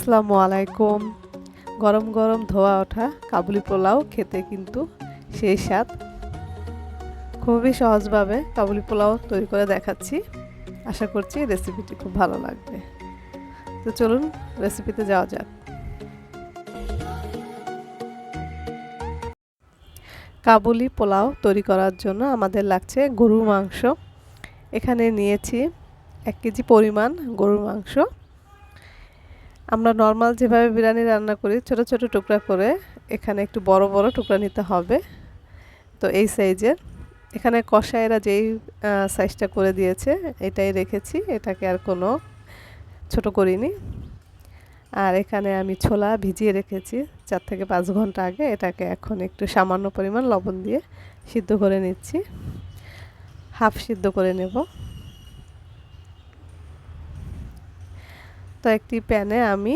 আসসালামু আলাইকুম। গরম গরম ধোয়া ওঠা, কাবুলি পোলাও খেতে কিন্তু সেই স্বাদ। খুবই সহজভাবে কাবুলি পোলাও তৈরি করে দেখাচ্ছি। আশা করছি রেসিপিটি খুব ভালো লাগবে। তো চলুন রেসিপিতে যাওয়া যাক। কাবুলি পোলাও তৈরি করার জন্য আমাদের লাগছে গরুর মাংস। এখানে নিয়েছি এক কেজি পরিমাণ গরুর মাংস। আমরা নর্মাল যেভাবে বিরিয়ানি রান্না করি, ছোট ছোট টুকরা করে এখানে একটু বড় বড় টুকরা নিতে হবে। তো এই সাইজের। এখানে কষায়েরা যেই সাইজটা করে দিয়েছে, এটাই রেখেছি। এটাকে আর কোনো ছোট করিনি। আর এখানে আমি ছোলা ভিজিয়ে রেখেছি চার থেকে পাঁচ ঘণ্টা আগে। এটাকে এখন একটু সামান্য পরিমাণ লবণ দিয়ে সিদ্ধ করে নিচ্ছি। হাফ সিদ্ধ করে নেব। তো একটি প্যানে আমি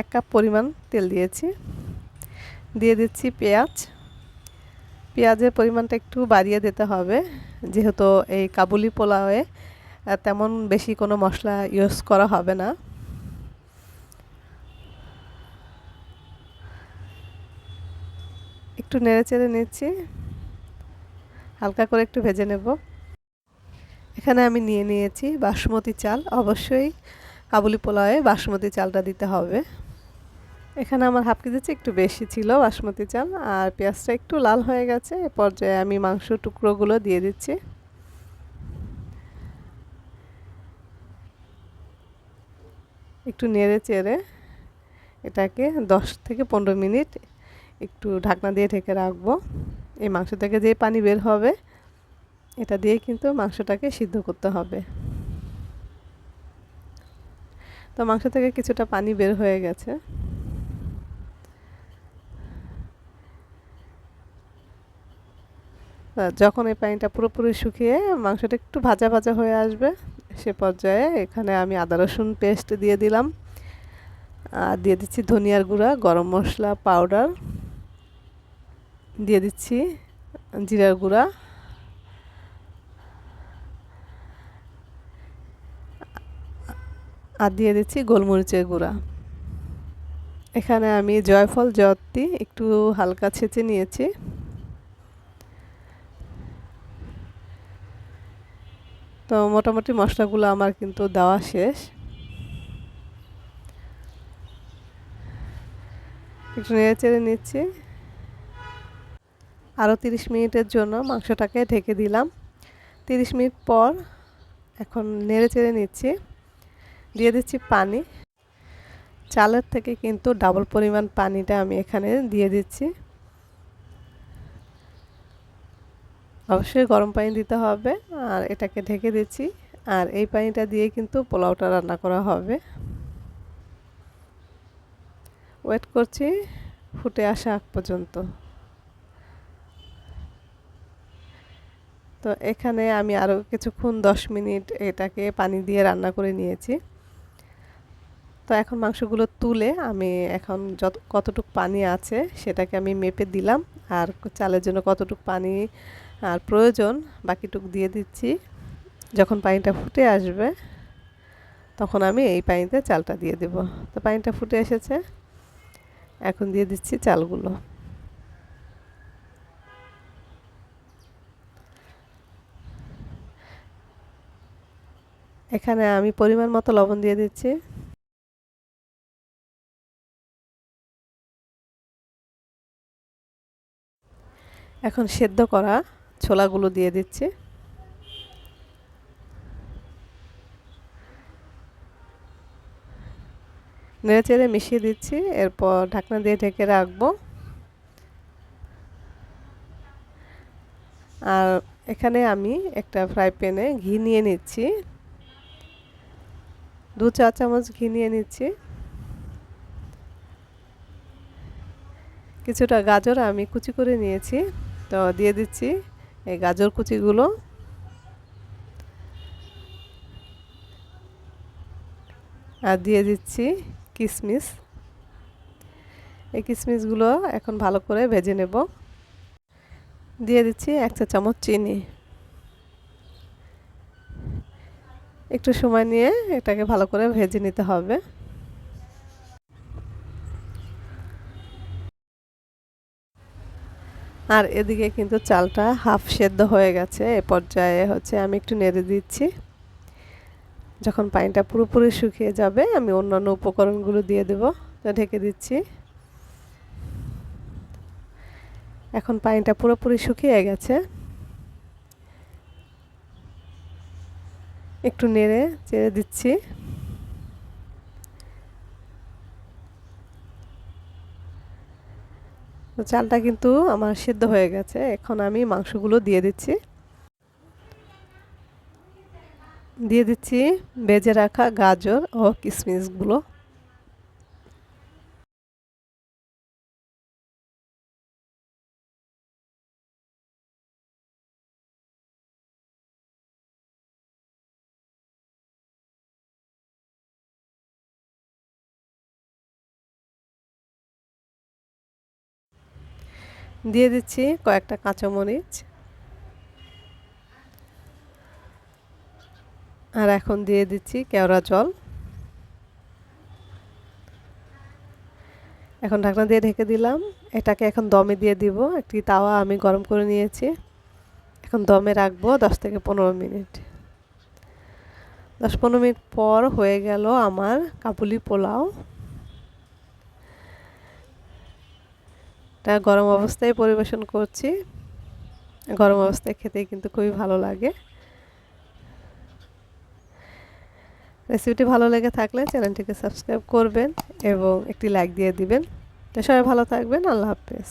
এক কাপ পরিমাণ তেল দিয়েছি। দিয়ে দিচ্ছি পেঁয়াজ। পেঁয়াজের পরিমাণটা একটু বাড়িয়ে দিতে হবে। যেহেতু এই কাবুলি পোলাওয়ে তেমন বেশি কোনো মশলা ইউজ করা হবে না। একটু নেড়ে চেড়ে নিচ্ছি। হালকা করে একটু ভেজে নেব। এখানে আমি নিয়ে নিয়েছি বাসমতি চাল। অবশ্যই কাবুলি পোলাওয়ে বাসমতি চালটা দিতে হবে। এখানে আমার হাফ কেজি একটু বেশি ছিল বাসমতি চাল, আর পেঁয়াজটা একটু লাল হয়ে গেছে। এ পর্যায়ে আমি মাংস টুকরোগুলো দিয়ে দিচ্ছি। একটু নেড়ে চেড়ে এটাকে দশ থেকে পনেরো মিনিট একটু ঢাকনা দিয়ে ঢেকে রাখব। এই মাংস থেকে যে পানি বের হবে, এটা দিয়ে কিন্তু মাংসটাকে সিদ্ধ করতে হবে। তো মাংস থেকে কিছুটা পানি বের হয়ে গেছে। যখন এই পানিটা পুরোপুরি শুকিয়ে মাংসটা একটু ভাজা ভাজা হয়ে আসবে, সে পর্যায়ে এখানে আমি আদা রসুন পেস্ট দিয়ে দিলাম। আর দিয়ে দিচ্ছি ধনিয়ার গুঁড়া, গরম মশলা পাউডার দিয়ে দিচ্ছি জিরার গুঁড়া। আর দিয়ে দিচ্ছি গোলমরিচের গুঁড়া। এখানে আমি জয়ফল, জয়ত্রী একটু হালকা ছেঁচে নিয়েছি। তো মোটামুটি মশলাগুলো আমার কিন্তু দেওয়া শেষ। একটু নেড়ে চেড়ে নিচ্ছি। আরও তিরিশ মিনিটের জন্য মাংসটাকে ঢেকে দিলাম। তিরিশ মিনিট পর এখন নেড়ে চেড়ে নিচ্ছি। দিয়ে দিচ্ছি পানি। চালের থেকে কিন্তু ডাবল পরিমাণ পানিটা আমি এখানে দিয়ে দিচ্ছি। অবশ্যই গরম পানি দিতে হবে, আর এটাকে ঢেকে দিচ্ছি। আর এই পানিটা দিয়ে কিন্তু পোলাওটা রান্না করা হবে। ওয়েট করছি, ফুটে আসা আগ পর্যন্ত। তো এখানে আমি আরও কিছুক্ষণ, দশ মিনিট এটাকে পানি দিয়ে রান্না করে নিয়েছি। তো এখন মাংসগুলো তুলে আমি এখন যত, কতটুক পানি আছে সেটাকে আমি মেপে দিলাম। আর চালের জন্য কতটুক পানি, আর প্রয়োজন বাকিটুক দিয়ে দিচ্ছি। যখন পানিটা ফুটে আসবে, তখন আমি এই পানিতে চালটা দিয়ে দেব। তো পানিটা ফুটে এসেছে, এখন দিয়ে দিচ্ছি চালগুলো। এখানে আমি পরিমাণ মতো লবণ দিয়ে দিচ্ছি। এখন সেদ্ধ করা ছোলাগুলো দিয়ে দিচ্ছি। নেড়ে চেড়ে মিশিয়ে দিচ্ছি, এরপর ঢাকনা দিয়ে ঢেকে রাখব। আর এখানে আমি একটা ফ্রাই প্যানে ঘি নিয়ে নিচ্ছি। দু চা চামচ ঘি নিয়ে নিচ্ছি। কিছুটা গাজর আমি কুচি করে নিয়েছি। তো দিয়ে দিচ্ছি এই গাজর কুচিগুলো। আর দিয়ে দিচ্ছি কিশমিশ এই কিশমিশগুলো এখন ভালো করে ভেজে নেব। দিয়ে দিচ্ছি এক চা চামচ চিনি। একটু সময় নিয়ে এটাকে ভালো করে ভেজে নিতে হবে। আর এদিকে কিন্তু চালটা হাফ সেদ্ধ হয়ে গেছে। এ পর্যায়ে হচ্ছে আমি একটু নেড়ে দিচ্ছি। যখন পানিটা পুরোপুরি শুকিয়ে যাবে, আমি অন্যান্য উপকরণগুলো দিয়ে দেবো। ঢেকে দিচ্ছি। এখন পানিটা পুরোপুরি শুকিয়ে গেছে। একটু নেড়ে চেড়ে দিচ্ছি। চালটা কিন্তু আমার সিদ্ধ হয়ে গেছে। এখন আমি মাংসগুলো দিয়ে দিচ্ছি। দিয়ে দিচ্ছি, বেজে রাখা গাজর ও কিশমিশগুলো দিয়ে দিচ্ছি কয়েকটা কাঁচামরিচ। আর এখন দিয়ে দিচ্ছি কেওড়া জল। এখন ঢাকনা দিয়ে ঢেকে দিলাম। এটাকে এখন দমে দিয়ে দিব। একটি তাওয়া আমি গরম করে নিয়েছি। এখন দমে রাখব দশ থেকে পনেরো মিনিট। দশ পনেরো মিনিট পর হয়ে গেল আমার কাবুলি পোলাও। এটা গরম অবস্থায় পরিবেশন করছি। গরম অবস্থায় খেতে কিন্তু খুবই ভালো লাগে। রেসিপিটি ভালো লেগে থাকলে চ্যানেলটিকে সাবস্ক্রাইব করবেন এবং একটি লাইক দিয়ে দিবেন। তো সবাই ভালো থাকবেন। আল্লাহ হাফেজ।